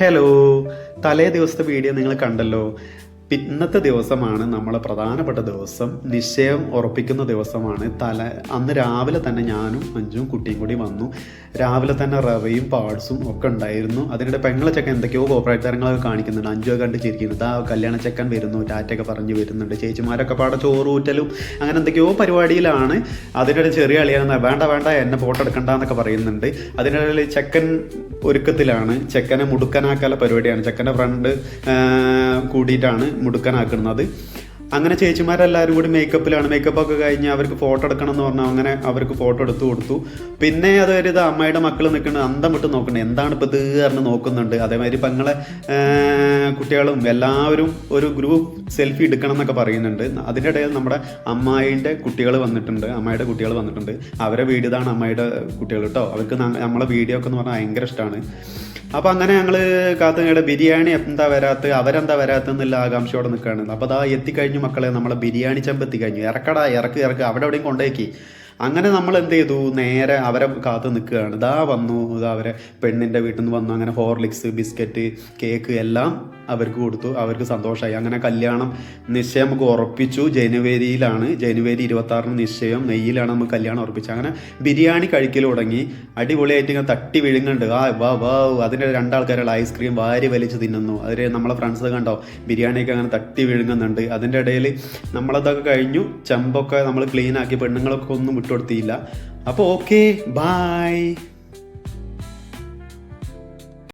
Hello തലേ ദിവസത്തെ video നിങ്ങൾ കണ്ടല്ലോ. ഇന്നത്തെ ദിവസമാണ് നമ്മൾ പ്രധാനപ്പെട്ട ദിവസം. നിശ്ചയം ഉറപ്പിക്കുന്ന ദിവസമാണ്. തല അന്ന് രാവിലെ തന്നെ ഞാനും അഞ്ചും കുട്ടിയും കൂടി വന്നു. രാവിലെ തന്നെ റവയും പാഴ്സും ഒക്കെ ഉണ്ടായിരുന്നു. അതിനിടെ പെങ്ങളെ ചെക്കൻ എന്തൊക്കെയോ കോപ്പറേറ്റ് കാണിക്കുന്നുണ്ട്. അഞ്ചോ കണ്ട് ചിരിക്കുന്നുണ്ട്. ആ കല്യാണ ചെക്കൻ വരുന്നു. ടാറ്റൊക്കെ പറഞ്ഞു വരുന്നുണ്ട്. ചേച്ചിമാരൊക്കെ പാടെ ചോറൂറ്റലും അങ്ങനെ എന്തൊക്കെയോ പരിപാടിയിലാണ്. അതിനിടെ ചെറിയ അളിയാണ് വേണ്ട വേണ്ട എന്നെ ഫോട്ടോ എടുക്കണ്ട എന്നൊക്കെ പറയുന്നുണ്ട്. അതിനിടയിൽ ചെക്കൻ ഒരുക്കത്തിലാണ്. ചെക്കനെ മുടുക്കനാക്കാല പരിപാടിയാണ്. ചെക്കന്റെ ഫ്രണ്ട് കൂടിയിട്ടാണ് മുടുക്കനാക്കുന്നത്. അങ്ങനെ ചേച്ചിമാരെല്ലാവരും കൂടി മേക്കപ്പിലാണ് മേക്കപ്പ് ഒക്കെ കഴിഞ്ഞ് അവർക്ക് ഫോട്ടോ എടുക്കണം എന്ന് പറഞ്ഞാൽ അങ്ങനെ അവർക്ക് ഫോട്ടോ എടുത്തു കൊടുത്തു. പിന്നെ അതൊരു ഇത് അമ്മയുടെ മക്കൾ നിൽക്കുന്നത് അന്തം വിട്ട് നോക്കണേ എന്താണ് ഇപ്പോൾ ഇത് പറഞ്ഞ് നോക്കുന്നുണ്ട്? അതേമാതിരി പെങ്ങളെ കുട്ടികളും എല്ലാവരും ഒരു ഗ്രൂപ്പ് സെൽഫി എടുക്കണം എന്നൊക്കെ പറയുന്നുണ്ട്. അതിന്റെ ഇടയിൽ നമ്മുടെ അമ്മായിന്റെ കുട്ടികൾ വന്നിട്ടുണ്ട്. അമ്മായിയുടെ കുട്ടികൾ വന്നിട്ടുണ്ട്. അവരെ വീഡിയോ ഇതാണ് അമ്മായിയുടെ കുട്ടികൾ കേട്ടോ. അവർക്ക് നമ്മളെ വീഡിയോ ഒക്കെ എന്ന് പറഞ്ഞാൽ ഭയങ്കര ഇഷ്ടമാണ് അപ്പോൾ അങ്ങനെ ഞങ്ങൾ കാത്തുകയുടെ ബിരിയാണി എന്താ വരാത്ത അവരെന്താ വരാത്ത എന്നുള്ള ആകാംക്ഷയോടെ നിൽക്കുകയാണ്. അപ്പോൾ അതാ എത്തിക്കഴിഞ്ഞു മക്കളെ നമ്മളെ ബിരിയാണി ചെമ്പ് എത്തിക്കഴിഞ്ഞു. ഇറക്കടാ ഇറക്ക് ഇറക്ക് അവിടെ എവിടെയും കൊണ്ടേക്കി. അങ്ങനെ നമ്മൾ എന്ത് ചെയ്തു? നേരെ അവരെ കാത്ത് നിൽക്കുകയാണ്. ഇതാ വന്നു ഇതാ അവരെ പെണ്ണിന്റെ വീട്ടിൽ നിന്ന് വന്നു. അങ്ങനെ ഹോർലിക്സ് ബിസ്ക്കറ്റ് കേക്ക് എല്ലാം അവർക്ക് കൊടുത്തു അവർക്ക് സന്തോഷമായി. അങ്ങനെ കല്യാണം നിശ്ചയം നമുക്ക് ഉറപ്പിച്ചു. ജനുവരിയിലാണ് ജനുവരി ഇരുപത്തി ആറിന് നിശ്ചയം നെയ്യിലാണ് നമുക്ക് കല്യാണം ഉറപ്പിച്ചത്. അങ്ങനെ ബിരിയാണി കഴിക്കൽ തുടങ്ങി. അടിപൊളിയായിട്ട് ഇങ്ങനെ തട്ടി വിഴുങ്ങുന്നുണ്ട്. ആ വാ വാ അതിന്റെ രണ്ടാൾക്കാരുള്ള ഐസ്ക്രീം വാരി വലിച്ച് തിന്നുന്നു. അതിൽ നമ്മളെ ഫ്രണ്ട്സ് കണ്ടോ? ബിരിയാണിയൊക്കെ അങ്ങനെ തട്ടി വിഴുങ്ങുന്നുണ്ട്. അതിന്റെ ഇടയിൽ നമ്മളതൊക്കെ കഴിഞ്ഞു. ചെമ്പൊക്കെ നമ്മൾ ക്ലീൻ ആക്കി പെണ്ണുങ്ങളൊക്കെ ഒന്നും വിട്ടുകൊടുത്തിയില്ല അപ്പോൾ ഓക്കെ ബായ്